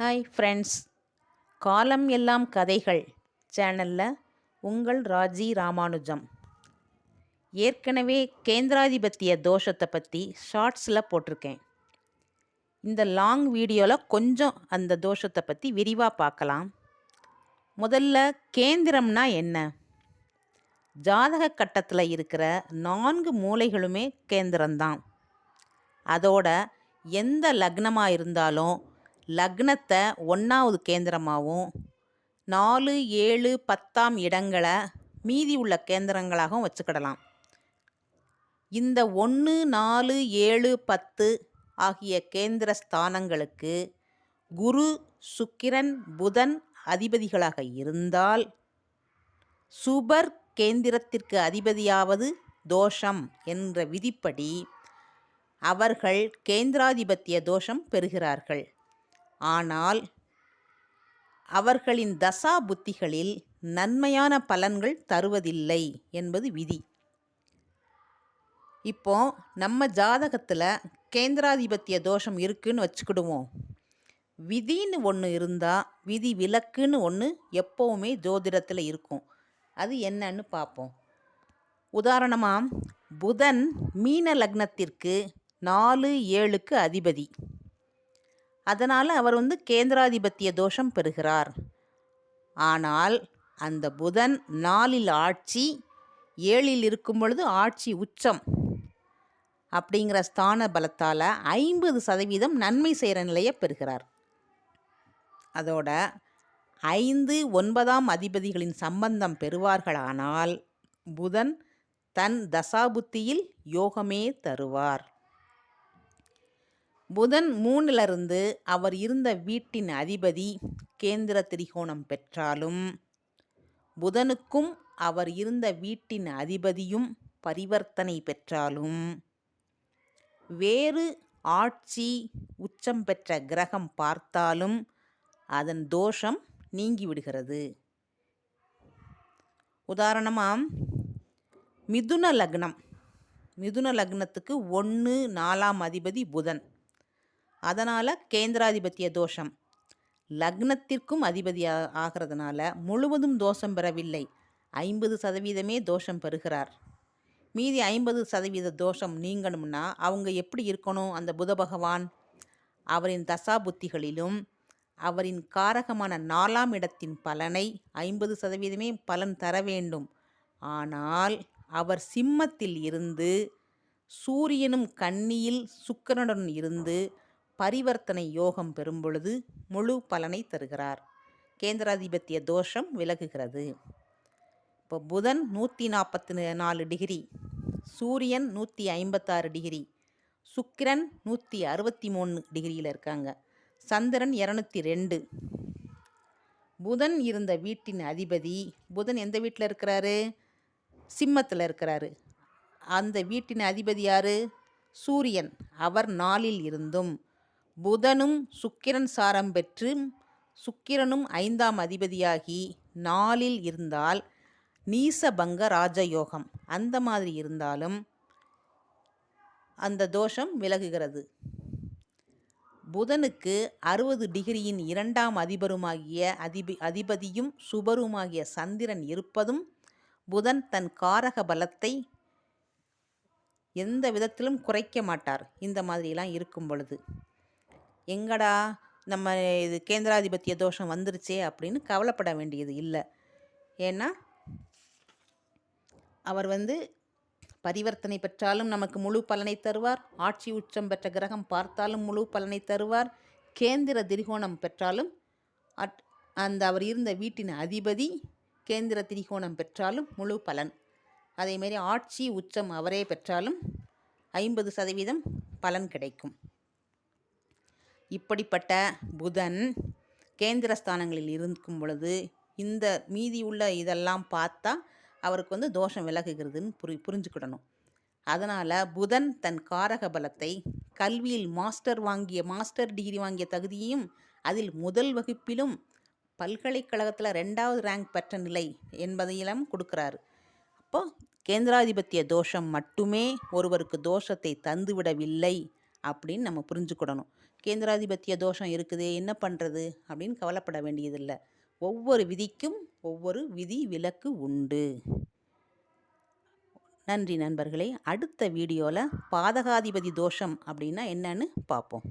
Hi friends காலம் எல்லாம் கதைகள். சேனலில் உங்கள் ராஜி ராமானுஜம். ஏற்கனவே கேந்திராதிபத்திய தோஷத்தை பற்றி ஷார்ட்ஸில் போட்டிருக்கேன். இந்த லாங் வீடியோவில் கொஞ்சம் அந்த தோஷத்தை பற்றி விரிவாக பார்க்கலாம். முதல்ல கேந்திரம்னா என்ன? ஜாதக கட்டத்தில் இருக்கிற நான்கு மூலைகளுமே கேந்திரம்தான். அதோட எந்த லக்னமாக இருந்தாலும் லக்னத்தை ஒன்றாவது கேந்திரமாகவும் நாலு ஏழு பத்தாம் இடங்களை மீதி உள்ள கேந்திரங்களாகவும் வச்சுக்கிடலாம். இந்த ஒன்று நாலு ஏழு பத்து ஆகிய கேந்திர ஸ்தானங்களுக்கு குரு சுக்கிரன் புதன் அதிபதிகளாக இருந்தால் சுபர் கேந்திரத்திற்கு அதிபதியாவது தோஷம் என்ற விதிப்படி அவர்கள் கேந்திராதிபத்திய தோஷம் பெறுகிறார்கள். ஆனால் அவர்களின் தசா புத்திகளில் நன்மையான பலன்கள் தருவதில்லை என்பது விதி. இப்போ நம்ம ஜாதகத்தில் கேந்திராதிபத்திய தோஷம் இருக்குன்னு வச்சுக்கிடுவோம். விதின்னு ஒன்று இருந்தால் விதி விலக்குன்னு ஒன்று எப்போவுமே ஜோதிடத்தில் இருக்கும். அது என்னன்னு பார்ப்போம். உதாரணமாக புதன் மீன லக்னத்திற்கு நாலு ஏழுக்கு அதிபதி. அதனால் அவர் வந்து கேந்திராதிபத்திய தோஷம் பெறுகிறார். ஆனால் அந்த புதன் நாலில் ஆட்சி ஏழில் இருக்கும் பொழுது ஆட்சி உச்சம். அப்படிங்கிற ஸ்தான பலத்தால் ஐம்பது சதவீதம் நன்மை செய்கிற நிலையை பெறுகிறார். அதோட ஐந்து ஒன்பதாம் அதிபதிகளின் சம்பந்தம் பெறுவார்களானால் புதன் தன் தசாபுத்தியில் யோகமே தருவார். புதன் மூணிலிருந்து அவர் இருந்த வீட்டின் அதிபதி கேந்திர திரிகோணம் பெற்றாலும் புதனுக்கும் அவர் இருந்த வீட்டின் அதிபதியும் பரிவர்த்தனை பெற்றாலும் வேறு ஆட்சி உச்சம் பெற்ற கிரகம் பார்த்தாலும் அதன் தோஷம் நீங்கிவிடுகிறது. உதாரணமாக மிதுன லக்னம். மிதுன லக்னத்துக்கு ஒன்று நாலாம் அதிபதி புதன். அதனால் கேந்திராதிபத்திய தோஷம். லக்னத்திற்கும் அதிபதி ஆகிறதுனால முழுவதும் தோஷம் பெறவில்லை. ஐம்பது சதவீதமே தோஷம் பெறுகிறார். மீதி ஐம்பது சதவீத தோஷம் நீங்கணும்னா அவங்க எப்படி இருக்கணும் அந்த புத பகவான்? அவரின் தசா புத்திகளிலும் அவரின் காரகமான நாலாம் இடத்தின் பலனை ஐம்பது சதவீதமே பலன் தர வேண்டும். ஆனால் அவர் சிம்மத்தில் இருந்து சூரியனும் கன்னியில் சுக்கரனுடன் இருந்து பரிவர்த்தனை யோகம் பெறும் பொழுது முழு பலனை தருகிறார். கேந்திராதிபத்திய தோஷம் விலகுகிறது. இப்போ புதன் நூற்றி நாற்பத்தி நாலு டிகிரி சூரியன் நூற்றி ஐம்பத்தாறு டிகிரி சுக்கிரன் நூற்றி அறுபத்தி மூணு டிகிரியில் இருக்காங்க. சந்திரன் இரநூத்தி ரெண்டு. புதன் இருந்த வீட்டின் அதிபதி புதன் எந்த வீட்டில் இருக்கிறாரு? சிம்மத்தில் இருக்கிறாரு. அந்த வீட்டின் அதிபதி யார்? சூரியன். அவர் நாளில் இருந்தும் புதனும் சுக்கிரன் சாரம் பெற்று சுக்கிரனும் ஐந்தாம் அதிபதியாகி நாளில் இருந்தால் நீசபங்க ராஜயோகம். அந்த மாதிரி இருந்தாலும் அந்த தோஷம் விலகுகிறது. புதனுக்கு அறுபது டிகிரியின் இரண்டாம் அதிபருமாகிய அதிபி அதிபதியும் சுபருமாகிய சந்திரன் இருப்பதும் புதன் தன் காரக பலத்தை எந்த விதத்திலும் குறைக்க மாட்டார். இந்த மாதிரிலாம் இருக்கும் பொழுது. எங்கடா நம்ம இது கேந்திராதிபத்திய தோஷம் வந்துருச்சே அப்படின்னு கவலைப்பட வேண்டியது இல்லை. ஏன்னா அவர் வந்து பரிவர்த்தனை பெற்றாலும் நமக்கு முழு பலனை தருவார். ஆட்சி உச்சம் பெற்ற கிரகம் பார்த்தாலும் முழு பலனை தருவார். கேந்திர திரிகோணம் பெற்றாலும் அட் அந்த அவர் இருந்த வீட்டின் அதிபதி கேந்திர திரிகோணம் பெற்றாலும் முழு பலன். அதேமாரி ஆட்சி உச்சம் அவரே பெற்றாலும் ஐம்பது சதவீதம் பலன் கிடைக்கும். இப்படிப்பட்ட புதன் கேந்திர ஸ்தானங்களில் இருக்கும் பொழுது இந்த மீதி உள்ள இதெல்லாம் பார்த்தா அவருக்கு வந்து தோஷம் விலகுகிறதுன்னு புரி புரிஞ்சுக்கிடணும். அதனால் புதன் தன் காரக பலத்தை கல்வியில் மாஸ்டர் வாங்கிய மாஸ்டர் டிகிரி வாங்கிய தகுதியையும் அதில் முதல் வகுப்பிலும் பல்கலைக்கழகத்தில் ரெண்டாவது ரேங்க் பெற்ற நிலை என்பதையெல்லாம் கொடுக்குறாரு. அப்போ கேந்திராதிபத்திய தோஷம் மட்டுமே ஒருவருக்கு தோஷத்தை தந்துவிடவில்லை அப்படின்னு நம்ம புரிஞ்சுக்கிடணும். கேந்திராதிபத்திய தோஷம் இருக்குதே என்ன பண்ணுறது அப்படின்னு கவலைப்பட வேண்டியதில்லை. ஒவ்வொரு விதிக்கும் ஒவ்வொரு விதி விலக்கு உண்டு. நன்றி நண்பர்களே. அடுத்த வீடியோவில் பாதகாதிபதி தோஷம் அப்படின்னா என்னன்னு பார்ப்போம்.